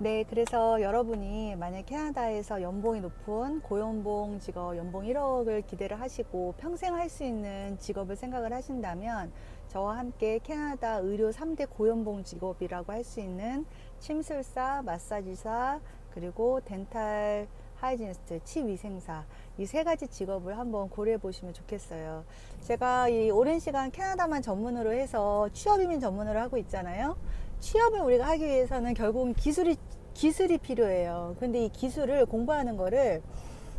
네, 그래서 여러분이 만약 캐나다에서 연봉이 높은 고연봉 직업, 연봉 1억을 기대를 하시고 평생 할 수 있는 직업을 생각을 하신다면 저와 함께 캐나다 의료 3대 고연봉 직업이라고 할 수 있는 침술사, 마사지사, 그리고 덴탈 하이지니스트, 치위생사 이 세 가지 직업을 한번 고려해 보시면 좋겠어요. 제가 이 오랜 시간 캐나다만 전문으로 해서 취업 이민 전문으로 하고 있잖아요. 취업을 우리가 하기 위해서는 결국은 기술이 기술이 필요해요. 근데 이 기술을 공부하는 거를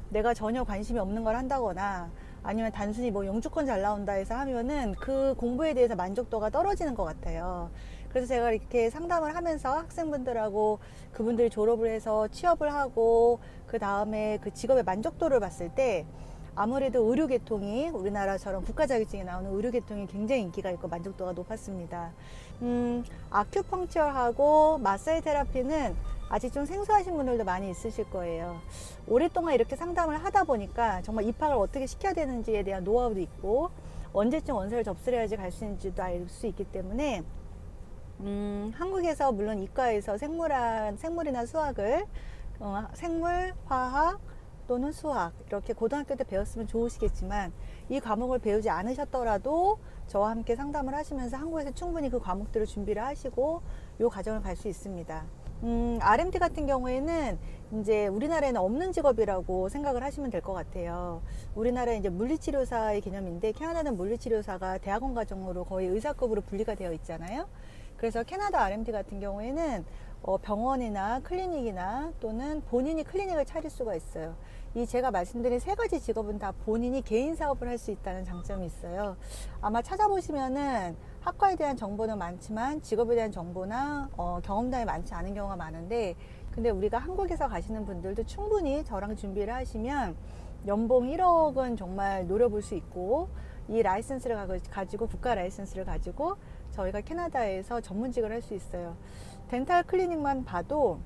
내가 전혀 관심이 없는 걸 한다거나 아니면 단순히 뭐 영주권 잘 나온다 해서 하면은 그 공부에 대해서 만족도가 떨어지는 것 같아요. 그래서 제가 이렇게 상담을 하면서 학생분들하고 그분들이 졸업을 해서 취업을 하고 그 다음에 그 직업의 만족도를 봤을 때 아무래도 의료 계통이 우리나라처럼 국가 자격증이 나오는 의료 계통이 굉장히 인기가 있고 만족도가 높았습니다. 음, 아큐펑처하고 마사지 테라피는 아직 좀 생소하신 분들도 많이 있으실 거예요. 오랫동안 이렇게 상담을 하다 보니까 정말 입학을 어떻게 시켜야 되는지에 대한 노하우도 있고 언제쯤 원서를 접수해야지 갈 수 있는지도 알 수 있기 때문에 음, 한국에서 물론 이과에서 생물한 생물이나 수학을 어, 생물, 화학 또는 수학 이렇게 고등학교 때 배웠으면 좋으시겠지만 이 과목을 배우지 않으셨더라도 저와 함께 상담을 하시면서 한국에서 충분히 그 과목들을 준비를 하시고 요 과정을 갈 수 있습니다. 음, RMT 같은 경우에는 이제 우리나라에는 없는 직업이라고 생각을 하시면 될 것 같아요. 우리나라 이제 물리치료사의 개념인데 캐나다는 물리치료사가 대학원 과정으로 거의 의사급으로 분리가 되어 있잖아요. 그래서 캐나다 RMT 같은 경우에는 어, 병원이나 클리닉이나 또는 본인이 클리닉을 차릴 수가 있어요. 이 제가 말씀드린 세 가지 직업은 다 본인이 개인 사업을 할 수 있다는 장점이 있어요. 아마 찾아보시면은 학과에 대한 정보는 많지만 직업에 대한 정보나 어, 경험담이 많지 않은 경우가 많은데 근데 우리가 한국에서 가시는 분들도 충분히 저랑 준비를 하시면 연봉 1억은 정말 노려볼 수 있고 이 라이센스를 가지고 국가 라이센스를 가지고 저희가 캐나다에서 전문직을 할 수 있어요. 덴탈 클리닉만 봐도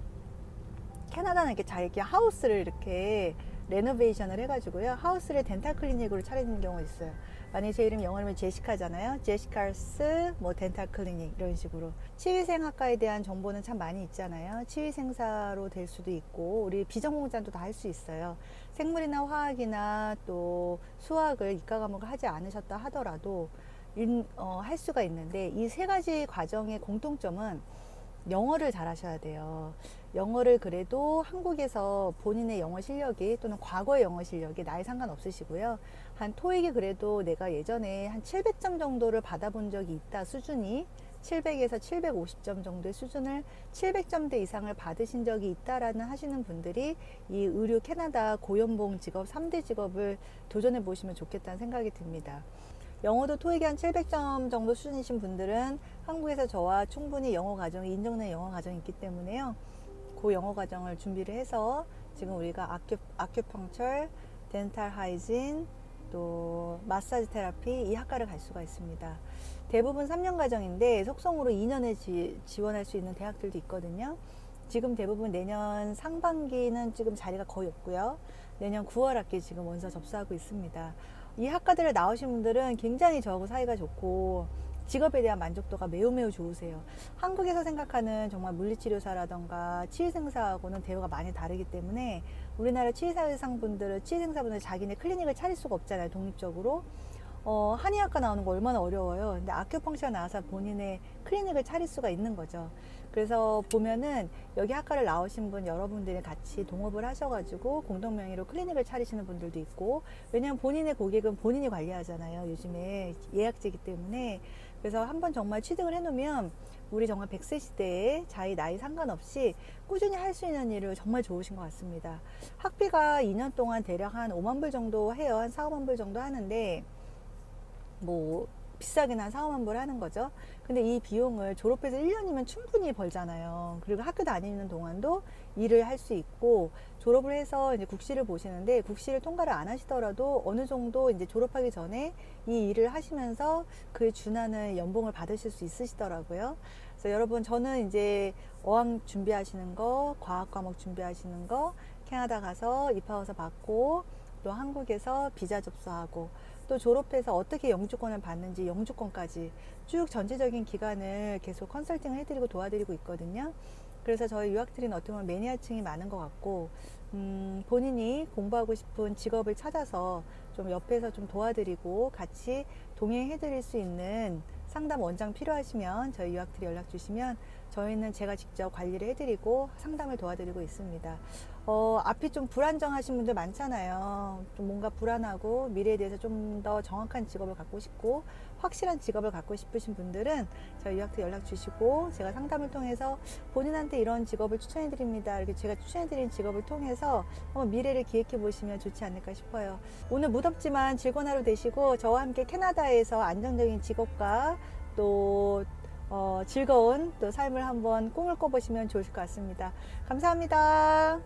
캐나다는 이렇게 자기 하우스를 이렇게 레노베이션을 해가지고요. 하우스를 덴탈 클리닉으로 차리는 경우가 있어요. 만약에 제 이름이 영어로면 제시카잖아요. 제시카스, 뭐 덴탈 클리닉 이런 식으로. 치위생학과에 대한 정보는 참 많이 있잖아요. 치위생사로 될 수도 있고 우리 비전공자도 다 할 수 있어요. 생물이나 화학이나 또 수학을 이과 과목을 하지 않으셨다 하더라도 인, 어, 할 수가 있는데 이 세 가지 과정의 공통점은 영어를 잘 하셔야 돼요. 영어를 그래도 한국에서 본인의 영어 실력이 또는 과거의 영어 실력이 나이 상관없으시고요. 한 토익이 그래도 내가 예전에 한 700점 정도를 받아본 적이 있다 수준이 700에서 750점 정도의 수준을 700점대 이상을 받으신 적이 있다라는 하시는 분들이 이 의료 캐나다 고연봉 직업 3대 직업을 도전해 보시면 좋겠다는 생각이 듭니다. 영어도 토익이 한 700점 정도 수준이신 분들은 한국에서 저와 충분히 영어 과정이 인정된 영어 과정이 있기 때문에요. 그 영어 과정을 준비를 해서 지금 우리가 아큐, 아큐펑철, 덴탈 하이진, 또 마사지 테라피 이 학과를 갈 수가 있습니다. 대부분 3년 과정인데 속성으로 2년에 지, 지원할 수 있는 대학들도 있거든요. 지금 대부분 내년 상반기는 지금 자리가 거의 없고요. 내년 9월 학기 지금 원서 접수하고 있습니다. 이 학과들을 나오신 분들은 굉장히 저하고 사이가 좋고 직업에 대한 만족도가 매우 매우 좋으세요. 한국에서 생각하는 정말 물리치료사라던가 치유생사하고는 대우가 많이 다르기 때문에 우리나라 치유사의상분들은 치유생사분들 자기네 클리닉을 차릴 수가 없잖아요. 독립적으로. 어, 한의학과 나오는 거 얼마나 어려워요. 근데 아큐펑처 나와서 본인의 클리닉을 차릴 수가 있는 거죠. 그래서 보면은 여기 학과를 나오신 분 여러분들이 같이 동업을 하셔가지고 공동 명의로 클리닉을 차리시는 분들도 있고 왜냐하면 본인의 고객은 본인이 관리하잖아요. 요즘에 예약제기 때문에 그래서 한번 정말 취득을 해놓으면 우리 정말 100세 시대에 자기 나이 상관없이 꾸준히 할 수 있는 일을 정말 좋으신 것 같습니다. 학비가 2년 동안 대략 한 5만 불 정도 해요. 한 4, 5만 불 정도 하는데 뭐 비싸긴 한 4, 5만 불 하는 거죠. 근데 이 비용을 졸업해서 1년이면 충분히 벌잖아요. 그리고 학교 다니는 동안도 일을 할 수 있고 졸업을 해서 이제 국시를 보시는데 국시를 통과를 안 하시더라도 어느 정도 이제 졸업하기 전에 이 일을 하시면서 그에 준하는 연봉을 받으실 수 있으시더라고요. 그래서 여러분 저는 이제 어학 준비하시는 거, 과학 과목 준비하시는 거, 캐나다 가서 입학원서 받고 또 한국에서 비자 접수하고 또 졸업해서 어떻게 영주권을 받는지 영주권까지 쭉 전체적인 기간을 계속 컨설팅을 해드리고 도와드리고 있거든요. 그래서 저희 유학트리는 어떻게 보면 매니아층이 많은 것 같고 음, 본인이 공부하고 싶은 직업을 찾아서 좀 옆에서 좀 도와드리고 같이 동행해드릴 수 있는 상담 원장 필요하시면 저희 유학트리 연락 주시면 저희는 제가 직접 관리를 해드리고 상담을 도와드리고 있습니다. 어, 앞이 좀 불안정하신 분들 많잖아요. 좀 뭔가 불안하고 미래에 대해서 좀 더 정확한 직업을 갖고 싶고 확실한 직업을 갖고 싶으신 분들은 저희 유학트리 연락 주시고 제가 상담을 통해서 본인한테 이런 직업을 추천해 드립니다. 이렇게 제가 추천해 드린 직업을 통해서 한번 미래를 기획해 보시면 좋지 않을까 싶어요. 오늘 무덥지만 즐거운 하루 되시고 저와 함께 캐나다에서 안정적인 직업과 또 어, 즐거운 또 삶을 한번 꿈을 꿔보시면 좋을 것 같습니다. 감사합니다.